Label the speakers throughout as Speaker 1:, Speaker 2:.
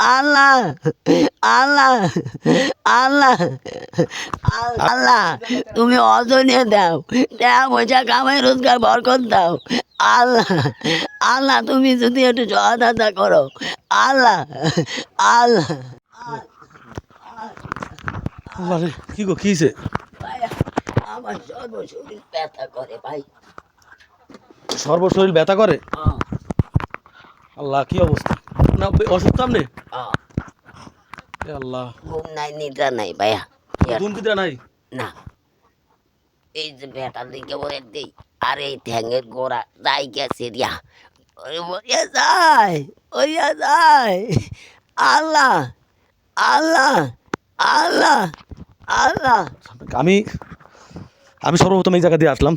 Speaker 1: আল্লাহ আল্লাহ আল্লাহ আল্লাহ তুমি অজনে দাও টাকা পয়সা কামাই রোজগার বরকত দাও। আল্লাহ আল্লাহ তুমি যদি একটু সহায়তা করো। আল্লাহ আল্লাহ।
Speaker 2: কি গো কি
Speaker 1: ভাই, আমার সর্বশরীর ব্যথা করে ভাই।
Speaker 2: সর্বশরীর ব্যথা করে? আল্লাহ কি অবস্থা? না অসুস্থ আপনি? আল্লাহ।
Speaker 1: ঘুম নাই নিদ্রা নাই ভাইয়া।
Speaker 2: নাই?
Speaker 1: না। এই যে বেটার দিকে ওরে দেই আর এই ঠ্যাঙের গোড়া যাই গেছে রিয়া। ওরে যায় মরিয়া যায়। আল্লাহ আল্লাহ আল্লাহ আল্লাহ।
Speaker 2: আমি আমি সর্বপ্রথম এই জায়গা দিয়ে আসলাম।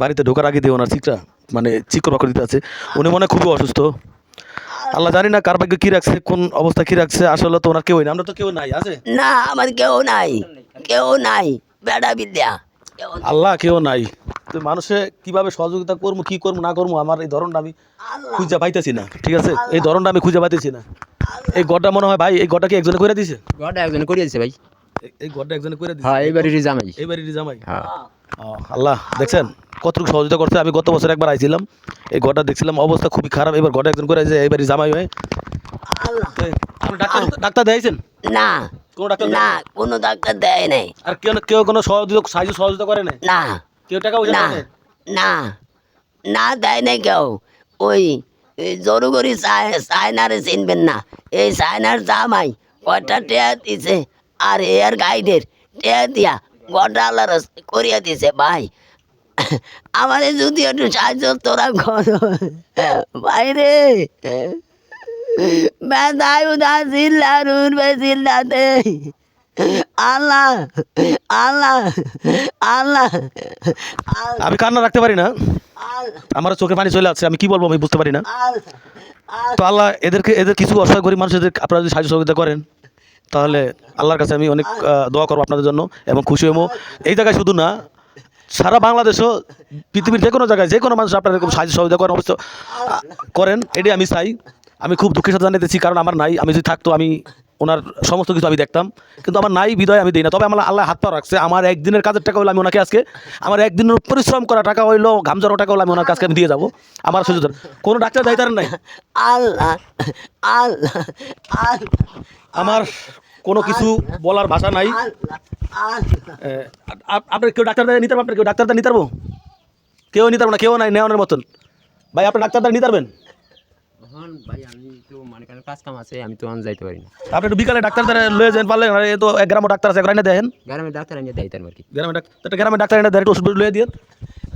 Speaker 2: বাড়িতে ঢোকার আগে দিয়ে ওনার চিকটা মানে চিকর বাকর দিতে আছে। উনি মনে হয় খুবই অসুস্থ। আল্লাহ জানি না কার ভাগ্য কী রাখছে কোন অবস্থা কি রাখছে আসলে তো ওনার কেউই না আমরা তো কেউ নাই আছে?
Speaker 1: না আমার কেউ নাই কেউ নাই বেড়া বিদ্যা
Speaker 2: আল্লাহ কেউ নাই। তো মানুষে কীভাবে সহযোগিতা করব কি করব না করব আমার এই ধরনটা আমি খুঁজে পাইতেছি না ঠিক আছে? এই ধরনটা আমি খুঁজে পাইতেছি না। এই গড়টা মনে হয় ভাই এই গড়টা কি একজনে করে দিছে?
Speaker 3: ঘরটা একজন করিয়ে দিছে ভাই।
Speaker 2: এই- গড়টা একজনে করে দিছে।
Speaker 3: হ্যাঁ এইবারেরই জামাই।
Speaker 2: এই বাড়ির জামাই।
Speaker 3: হ্যাঁ।
Speaker 2: আল্লাহ দেখছেন? কতটুকু সহযোগিতা করছে আমি গত বছর একবার আইছিলাম এই ঘরটা দেখছিলাম অবস্থা খুবই খারাপ এবার ঘরটা একজন করে যে এইবারই জামাই হয়ে তো আপনি ডাক্তার ডাক্তার দেখাইছেন?
Speaker 1: না।
Speaker 2: কোন ডাক্তার
Speaker 1: না কোনো ডাক্তার দেয় নাই।
Speaker 2: আর কেউ কেউ কোনো সহযোগিতা সাহায্য সহযোগিতা করে না
Speaker 1: না।
Speaker 2: কেউ টাকা পয়সা
Speaker 1: না।
Speaker 2: দেয়
Speaker 1: না। না দেয় নাই কেউ। ওই জরুরি সাইনারে চিনবেন না। এই সাইনার জামাই কয়টা টেয়া দিছে আর এর গাইডের টেয়া দিয়া গড্ডা আল্লাহ করিয়া দিছে ভাই। আমাদের যদি একটু সাহায্য তোরা কর বাইরে। উদা চিল্লাতে আল্লাহ আল্লাহ আল্লাহ আল্লাহ।
Speaker 2: আমি কান্না রাখতে পারি না। আমার চোখে পানি চলে আসছে আমি কি বলব আমি বুঝতে পারি না। তো আল্লাহ এদেরকে এদের কিছু অসহায় গরিব মানুষ এদের আপনারা যদি সাহায্য সহযোগিতা করেন তাহলে আল্লাহর কাছে আমি অনেক দোয়া করব আপনাদের জন্য এবং খুশি হব এই জায়গায় শুধু না সারা বাংলাদেশও পৃথিবীর যে কোনো জায়গায় যে কোনো মানুষ আপনারা এরকম সাহায্য সহযোগিতা করেন অবশ্য করেন এটাই আমি চাই। আমি খুব দুঃখের সাথে জানাতেছি কারণ আমার নাই আমি যদি থাকতো আমি ওনার সমস্ত কিছু আমি দেখতাম। কিন্তু আমার নাই বিদয় আমি দিই না তবে আমার আল্লাহ হাত পা রাখছে। আমার একদিনের কাজের টাকা হলো আমি ওনাকে আজকে আমার একদিনের পরিশ্রম করা টাকা হইল ঘাম জড়ো টাকা হলো আমি ওনার কাছকে আমি দিয়ে যাব। আমার সুযোগ কোনো ডাক্তার দায়িত্ব নাই।
Speaker 1: আল্লাহ আল্লাহ আল্লাহ।
Speaker 2: আমার কোনো কিছু বলার ভাষা নাই। আপনার কেউ ডাক্তার নিতে পারব আপনার কেউ ডাক্তার নিতে পারব? কেউ নিতে পারব না কেউ নাই নেওয়ানোর মতন। ভাই আপনি ডাক্তার নিতে পারবেন?
Speaker 3: এখন ভাই আমি তো মনে করেন কাজ কাম আছে আমি তো আন যাইতে পারি
Speaker 2: আপনি একটু বিকালে ডাক্তার লয়ে যান পারলেন আর এ তো এক ডাক্তার আছে এক দেখেন।
Speaker 3: গ্রামে ডাক্তার আনিয়ে দেয় তার আর কি।
Speaker 2: গ্রামে ডাক্তার গ্রামে ডাক্তার এনে দেন একটু ওষুধ লয়ে দিয়ে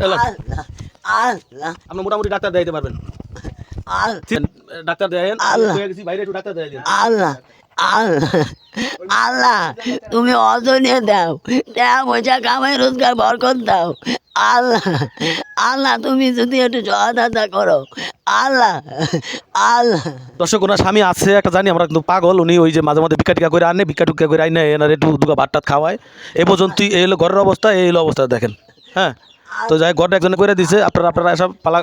Speaker 1: আল্লাহ আল্লাহ
Speaker 2: আপনি মোটামুটি ডাক্তার দিতে পারবেন। ডাক্তার। বাইরে একটু ডাক্তার দেয়
Speaker 1: আল্লাহ আল্লাহ আল্লাহ তুমি অজনে দাও টাকা পয়সা কামাই রোজগার বরকত দাও। আল্লাহ আল্লাহ তুমি যদি একটু সহায়তা করো। আল্লাহ আল্লাহ।
Speaker 2: দর্শক ওনার স্বামী আছে একটা জানি আমরা কিন্তু পাগল। উনি ওই যে মাঝে মাঝে ভিক্ষা টিকা করে আনে ভিক্ষা টুকা করে আনে এনার একটু দুগা ভাত টাত খাওয়ায়। এ পর্যন্ত এই হলো ঘরের অবস্থা এই হলো অবস্থা দেখেন। হ্যাঁ? তো যাই হোক, ঘরটা একজনে করে দিছে আপনারা আপনারা এসব পালা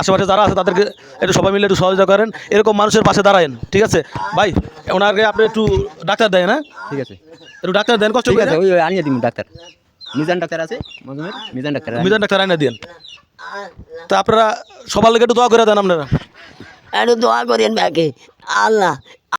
Speaker 2: আশেপাশে যারা আছে তাদেরকে একটু সবাই মিলে একটু সহযোগিতা করেন। এরকম মানুষের পাশে দাঁড়ায়েন ঠিক আছে? ভাই ওনাকে আপনি একটু ডাক্তার দেন হ্যাঁ?
Speaker 3: ঠিক আছে।
Speaker 2: একটু ডাক্তার দেন কষ্ট করে
Speaker 3: ওই ওই আনিয়ে দিন ডাক্তার। মিজান ডাক্তার আছে মজুমের? মিজান ডাক্তার
Speaker 2: মিজান ডাক্তার আইনা দেন তা আপনারা সবার লোক একটু দোয়া করে দেন আপনারা।
Speaker 1: একটু দোয়া করেন ব্যাকে আল্লাহ